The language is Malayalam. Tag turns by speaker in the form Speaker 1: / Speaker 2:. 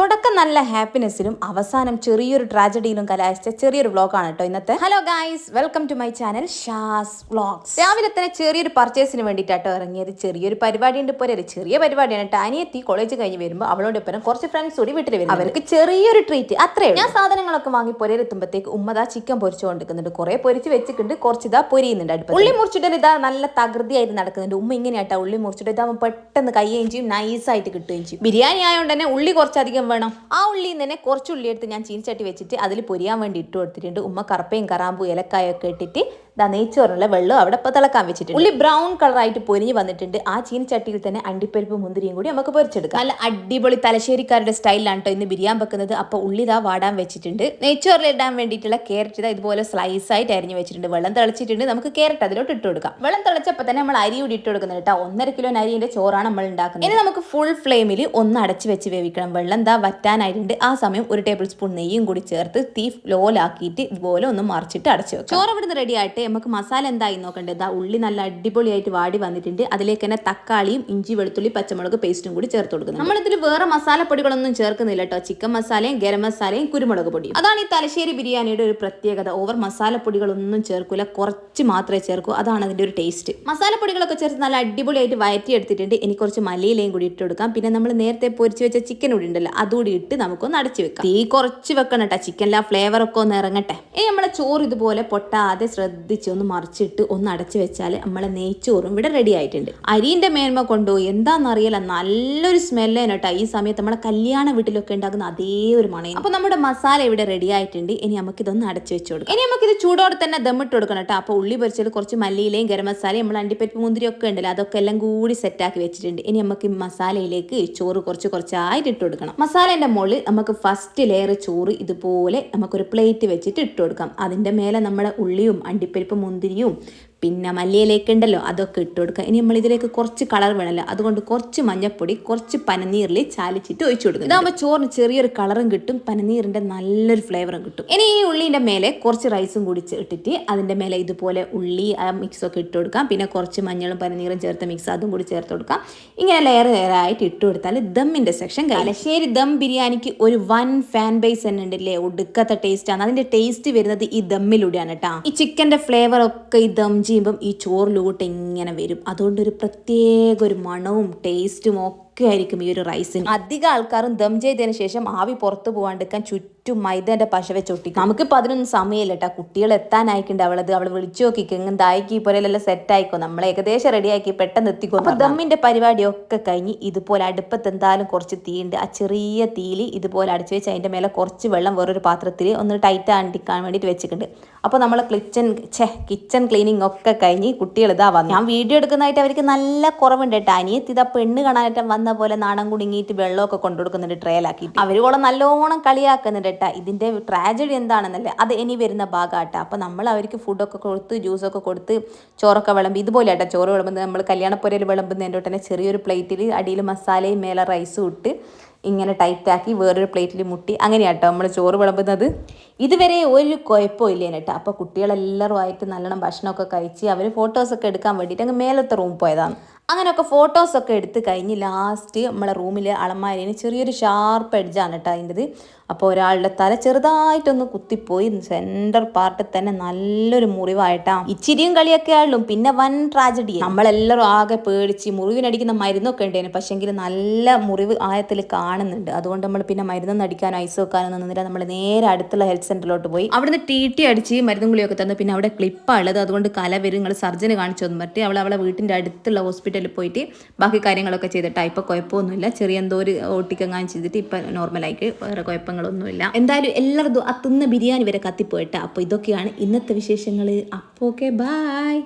Speaker 1: തുടക്കം നല്ല ഹാപ്പിനെസ്സിലും അവസാനം ചെറിയൊരു ട്രാജഡിയിലും കലാശിച്ച ചെറിയൊരു വ്ളോഗാണ് കേട്ടോ ഇന്നത്തെ. Hello guys welcome to my channel Shaz vlogs രാവിലെ തന്നെ ചെറിയൊരു പർച്ചേസിന് വേണ്ടിയിട്ടാട്ടോ ഇറങ്ങിയത്. ചെറിയൊരു പരിപാടി ഉണ്ട് പോലെ ചെറിയ പരിപാടിയാണ്. കേട്ടോ അനിയത്തി കോളേജ് കഴിഞ്ഞ് വരുമ്പോൾ അവളോടൊപ്പം കുറച്ച് ഫ്രണ്ട്സ് കൂടി വീട്ടിൽ വരും അവർക്ക് ചെറിയൊരു ട്രീറ്റ് അത്രേ ഞാൻ സാധനങ്ങളൊക്കെ വാങ്ങി പൊരയിലെത്തുമ്പോഴത്തേക്ക് ഉമ്മതാ ചിക്കൻ പൊരിച്ചു കൊണ്ടിരിക്കുന്നുണ്ട് കുറെ പൊരിച്ച് വെച്ചിട്ടുണ്ട് കുറച്ച് ഇതാ പൊരിയുന്നുണ്ട് അടുപ്പ് ഉള്ളി മുറിച്ചിട്ട് ഇതാ നല്ല തകൃതിയായിട്ട് നടക്കുന്നുണ്ട്. ഉമ്മ ഇങ്ങനെയാട്ടോ ഉള്ളി മുറിച്ചിട്ട് ഇതാകുമ്പോൾ പെട്ടെന്ന് കയ്യുകയും ചെയ്യും നൈസായിട്ട് കിട്ടുകയും ചെയ്യും. ബിരിയാണി ആയതുകൊണ്ട് തന്നെ ഉള്ളി കുറച്ചധികം വേണം. ആ ഉള്ളി തന്നെ കുറച്ച് ഉള്ളി എടുത്ത് ഞാൻ ചീനിച്ചട്ടി വെച്ചിട്ട് അതിൽ പൊരിയാൻ വേണ്ടി ഇട്ട് കൊടുത്തിട്ടുണ്ട്. ഉമ്മ കറുപ്പയും കറാമ്പും ഇലക്കായൊക്കെ ഇട്ടിട്ട് ദാ നെയ്ച്ചോറിനുള്ള വെള്ളം അവിടെ ഇപ്പോൾ തിളക്കാൻ വെച്ചിട്ടുണ്ട്. ഉള്ളി ബ്രൗൺ കളറായിട്ട് പൊരിഞ്ഞ് വന്നിട്ടുണ്ട്. ആ ചീനിച്ചട്ടിയിൽ തന്നെ അണ്ടിപ്പരിപ്പ് മുന്തിരിയും കൂടി നമുക്ക് പൊരിച്ചെടുക്കാം. നല്ല അടിപൊളി തലശ്ശേരിക്കാരുടെ സ്റ്റൈലാണ് കേട്ടോ ഇന്ന് ബിരിയാൻ വെക്കുന്നത്. അപ്പോൾ ഉള്ളി ഇതാ വാടാൻ വെച്ചിട്ടുണ്ട്. നെയ്ച്ചോറിൽ ഇടാൻ വേണ്ടിയിട്ടുള്ള ക്യാരറ്റ് ഇതാ ഇതുപോലെ സ്ലൈസ് ആയിട്ട് അരിഞ്ഞ് വെച്ചിട്ടുണ്ട്. വെള്ളം തിളച്ചിട്ടുണ്ട്. നമുക്ക് ക്യാരറ്റ് അതിലോട്ട് ഇട്ട് കൊടുക്കാം. വെള്ളം തിളച്ചപ്പോൾ തന്നെ നമ്മൾ അരി കൂടി ഇട്ട് കൊടുക്കുന്നത് കേട്ടോ ഒന്നര കിലോ അരിന്റെ ചോറാണ് നമ്മൾ ഉണ്ടാക്കുന്നത്. ഇനി നമുക്ക് ഫുൾ ഫ്ലെയിമിൽ ഒന്ന് അടച്ച് വെച്ച് വേവിക്കണം. വെള്ളം എന്താ വറ്റാനായിട്ടുണ്ട്. ആ സമയം ഒരു ടേബിൾ സ്പൂൺ നെയ്യും കൂടി ചേർത്ത് തീ ലോലാക്കിയിട്ട് ഇതുപോലെ ഒന്ന് മറിച്ചിട്ട് അടച്ചു വെക്കാം ചോറ് ഇവിടുന്ന് റെഡി ആയിട്ട് നമുക്ക് മസാല എന്തായി നോക്കണ്ടേ? ഇതാ ഉള്ളി നല്ല അടിപൊളിയായിട്ട് വാടി വന്നിട്ടുണ്ട്. അതിലേക്ക് തന്നെ തക്കാളിയും ഇഞ്ചി വെളുത്തുള്ളി പച്ചമുളക് പേസ്റ്റും കൂടി ചേർത്ത് കൊടുക്കുന്നത് നമ്മളിതിൽ വേറെ മസാലപ്പൊടികളൊന്നും ചേർക്കുന്നില്ല കേട്ടോ. ചിക്കൻ മസാലയും ഗരം മസാലയും കുരുമുളക് പൊടിയും. അതാണ് ഈ തലശ്ശേരി ബിരിയാണിയുടെ ഒരു പ്രത്യേകത. ഓവർ മസാലപ്പൊടികളൊന്നും ചേർക്കില്ല കുറച്ച് മാത്രമേ ചേർക്കൂ. അതാണ് അതിന്റെ ഒരു ടേസ്റ്റ്. മസാലപ്പൊടികളൊക്കെ ചേർത്ത് നല്ല അടിപൊളിയായിട്ട് വയറ്റി എടുത്തിട്ടുണ്ട് ഇനി കുറച്ച് മല്ലിയിലയും കൂടി ഇട്ട് കൊടുക്കാം. പിന്നെ നമ്മൾ നേരത്തെ പൊരിച്ച് വെച്ച ചിക്കൻ കൂടി ഉണ്ടല്ലോ അതുകൂടി ഇട്ട് നമുക്കൊന്ന് അടച്ചു വെക്കാം. തീ കുറച്ച് വെക്കണം കേട്ടോ. ചിക്കനിലെ ആ ഫ്ലേവർ ഒക്കെ ഒന്ന് ഇറങ്ങട്ടെ. ഇനി നമ്മളെ ചോറ് ഇതുപോലെ പൊട്ടാതെ ശ്രദ്ധിച്ച് ഒന്ന് മറിച്ചിട്ട് ഒന്ന് അടച്ചു വെച്ചാൽ നമ്മളെ നെയ്ച്ചോറും ഇവിടെ റെഡി ആയിട്ടുണ്ട്. അരിന്റെ മേന്മ കൊണ്ടോ എന്താണെന്നറിയില്ല നല്ലൊരു സ്മെല്ല് കേട്ടോ. ഈ സമയത്ത് നമ്മളെ കല്യാണ വീട്ടിലൊക്കെ ഉണ്ടാകുന്ന അതേ ഒരു മണയും അപ്പൊ നമ്മുടെ മസാല ഇവിടെ റെഡി ആയിട്ടുണ്ട്. ഇനി നമുക്ക് ഇതൊന്ന് അടച്ചു വെച്ച് ഇനി നമുക്ക് ഇത് ചൂടോടെ തന്നെ ദമ്മിട്ട് കൊടുക്കണം കേട്ടോ. അപ്പോൾ ഉള്ളി പൊരിച്ചത് കുറച്ച് മല്ലിയിലയും ഗരം മസാലയും നമ്മൾ അണ്ടിപ്പരിപ്പ് മുന്തിരി ഒക്കെ ഉണ്ടല്ലോ അതൊക്കെ എല്ലാം കൂടി സെറ്റാക്കി വെച്ചിട്ടുണ്ട്. ഇനി നമുക്ക് ഈ മസാലയിലേക്ക് ചോറ് കുറച്ച് കുറച്ചായിട്ട് ഇട്ട് കൊടുക്കണം. മസാലേന്റെ മുകളിൽ നമുക്ക് ഫസ്റ്റ് ലെയർ ചോറ് ഇതുപോലെ നമുക്കൊരു പ്ലേറ്റ് വെച്ചിട്ട് ഇട്ട് കൊടുക്കാം. അതിന്റെ മേലെ നമ്മുടെ ഉള്ളിയും അണ്ടിപ്പരിപ്പ് മുന്തിരിയും പിന്നെ മല്ലിയിലേക്ക് ഉണ്ടല്ലോ അതൊക്കെ ഇട്ട് കൊടുക്കുക. ഇനി നമ്മൾ ഇതിലേക്ക് കുറച്ച് കളർ വേണമല്ലോ. അതുകൊണ്ട് കുറച്ച് മഞ്ഞപ്പൊടി കുറച്ച് പനനീരിൽ ചാലിച്ചിട്ട് ഒഴിച്ചു കൊടുക്കുക. ഇതാകുമ്പോൾ ചോറിന് ചെറിയൊരു കളറും കിട്ടും പനനീറിന്റെ നല്ലൊരു ഫ്ലേവറും കിട്ടും. ഇനി ഈ ഉള്ളിന്റെ മേലെ കുറച്ച് റൈസും കൂടി ഇട്ടിട്ട് അതിന്റെ മേലെ ഇതുപോലെ ഉള്ളി ആ മിക്സ് ഒക്കെ ഇട്ട് കൊടുക്കാം. പിന്നെ കുറച്ച് മഞ്ഞളും പനനീറും ചേർത്ത് മിക്സ് അതും കൂടി ചേർത്ത് കൊടുക്കാം. ഇങ്ങനെ ലെയർ ലെയറായിട്ട് ഇട്ട് കൊടുത്താൽ ദമ്മിന്റെ സെക്ഷൻ ശരി ദം ബിരിയാണിക്ക് ഒരു വൺ ഫാൻ ബേസ് തന്നെ ഉണ്ടല്ലേ? ഒടുക്കത്തെ ടേസ്റ്റ് ആണ്. അതിന്റെ ടേസ്റ്റ് വരുന്നത് ഈ ദമ്മിലൂടെയാണ് കേട്ടോ. ഈ ചിക്കന്റെ ഫ്ലേവർ ഒക്കെ ഈ ദം ചെയ്യുമ്പം ഈ ചോറിലോട്ട് എങ്ങനെ വരും. അതുകൊണ്ട് ഒരു പ്രത്യേക ഒരു മണവും ടേസ്റ്റും ഒക്കെ ആയിരിക്കും ഈ ഒരു റൈസിന് അധികം ആൾക്കാരും ദം ചെയ്തതിന് ശേഷം ആവി പുറത്ത് പോകാണ്ടിരിക്കാൻ ചുറ്റും മൈദേന്റെ പശ വെച്ചൊട്ടി നമുക്ക് അതിനൊന്നും സമയമില്ല കേട്ടോ കുട്ടികൾ എത്താനായിക്കുണ്ട് അവളത്. അവൾ വിളിച്ചു നോക്കിക്കും. എന്തായിക്കി പോലെയെല്ലാം സെറ്റ് ആയിക്കോ നമ്മൾ ഏകദേശം റെഡിയാക്കി പെട്ടെന്ന് എത്തിക്കോ. അപ്പോൾ ദമ്മിന്റെ പരിപാടിയൊക്കെ കഴിഞ്ഞ് ഇതുപോലെ അടുപ്പത്ത് എന്തായാലും കുറച്ച് തീയുണ്ട്. ആ ചെറിയ തീയിൽ ഇതുപോലെ അടിച്ചു വെച്ച് അതിന്റെ മേലെ കുറച്ച് വെള്ളം വേറൊരു പാത്രത്തിൽ ഒന്ന് ടൈറ്റ് ആണ്ടിക്കാൻ വേണ്ടിയിട്ട് വെച്ചിട്ടുണ്ട്. അപ്പോൾ നമ്മൾ കിച്ചൺ ഛേ കിച്ചൺ ക്ലീനിങ് ഒക്കെ കഴിഞ്ഞ് കുട്ടികൾ ഇതാ വന്നു. ഞാൻ വീഡിയോ എടുക്കുന്നതായിട്ട് അവർക്ക് നല്ല കുറവുണ്ട് കേട്ടോ. അനിയത്തി ഇതാ പെണ്ണ് കാണാനായിട്ട് വന്ന പോലെ നാണം കുടുങ്ങിയിട്ട് വെള്ളമൊക്കെ കൊണ്ടുകൊടുക്കുന്നുണ്ട് ട്രയലാക്കിയിട്ട്. അവരോളം നല്ലോണം കളിയാക്കുന്നുണ്ട് കേട്ടാ ഇതിന്റെ ട്രാജഡി എന്താണെന്നല്ലേ? അത് ഇനി വരുന്ന ഭാഗമാട്ടാ അപ്പോൾ നമ്മൾ അവർക്ക് ഫുഡൊക്കെ കൊടുത്ത് ജ്യൂസൊക്കെ കൊടുത്ത് ചോറൊക്കെ വിളമ്പി ഇതുപോലെ ആട്ടോ ചോറ് വിളമ്പുന്നത് നമ്മൾ കല്യാണപ്പുരയിൽ വിളമ്പുന്നതിന്റെ തന്നെ ചെറിയൊരു പ്ലേറ്റിൽ അടിയിൽ മസാലയും മേലെ റൈസും ഇട്ട് ഇങ്ങനെ ടൈറ്റാക്കി വേറൊരു പ്ലേറ്റിൽ മുട്ടി. അങ്ങനെയാട്ടോ നമ്മൾ ചോറ് വിളമ്പുന്നത്. ഇതുവരെ ഒരു കുഴപ്പമില്ല കേട്ടോ അപ്പോൾ കുട്ടികളെല്ലാവരുമായിട്ട് നല്ലോണം ഭക്ഷണമൊക്കെ കഴിച്ച് അവർ ഫോട്ടോസൊക്കെ എടുക്കാൻ വേണ്ടിയിട്ട് അങ്ങ് മേലത്തെ റൂം പോയതാണ്. അങ്ങനെയൊക്കെ ഫോട്ടോസൊക്കെ എടുത്ത് കഴിഞ്ഞ് ലാസ്റ്റ് നമ്മളെ റൂമിൽ അളമാരിന് ചെറിയൊരു ഷാർപ്പ് എഡ്ജാണ് കേട്ടോ അതിന്റെത് അപ്പോൾ ഒരാളുടെ തല ചെറുതായിട്ടൊന്ന് കുത്തിപ്പോയി. സെന്റർ പാർട്ടിൽ തന്നെ നല്ലൊരു മുറിവായിട്ടാണ് ഇച്ചിരിയും കളിയൊക്കെ ആയുള്ളൂ. പിന്നെ വൻ ട്രാജഡി നമ്മളെല്ലാവരും ആകെ പേടിച്ച് മുറിവിനടിക്കുന്ന മരുന്നൊക്കെ ഉണ്ടായിരുന്നു പക്ഷേങ്കിൽ നല്ല മുറിവ് ആയത്തിൽ കാണുന്നുണ്ട്. അതുകൊണ്ട് നമ്മൾ പിന്നെ മരുന്നൊന്നും അടിക്കാനോ ഐസ് വെക്കാനോ നിന്നില്ല. നമ്മൾ നേരെ അടുത്തുള്ള ഹെൽത്ത് സെന്ററിലോട്ട് പോയി. അവിടുന്ന് ടി ടി അടിച്ച് മരുന്നും ഗുളിയൊക്കെ തന്നു. പിന്നെ അവിടെ ക്ലിപ്പാണ് ഉള്ളത് അതുകൊണ്ട് കല വരും. നിങ്ങൾ സർജന് കാണിച്ചു തന്നു. പറ്റി അവൾ അവളെ വീട്ടിന്റെ അടുത്തുള്ള ഹോസ്പിറ്റലിൽ പോയിട്ട് ബാക്കി കാര്യങ്ങളൊക്കെ ചെയ്തിട്ടാ ഇപ്പൊ കുഴപ്പമൊന്നുമില്ല. ചെറിയ എന്തോ ഒരു ഓട്ടിക്കങ്ങാൻ ചെയ്തിട്ട് ഇപ്പൊ നോർമലായിട്ട് വേറെ കുഴപ്പങ്ങളൊന്നുമില്ല. എന്തായാലും എല്ലാവർക്കും ആ തിന്ന ബിരിയാണി വരെ കത്തിപ്പോയിട്ട്. അപ്പോൾ ഇതൊക്കെയാണ് ഇന്നത്തെ വിശേഷങ്ങൾ അപ്പോൾ ഓക്കെ ബായ്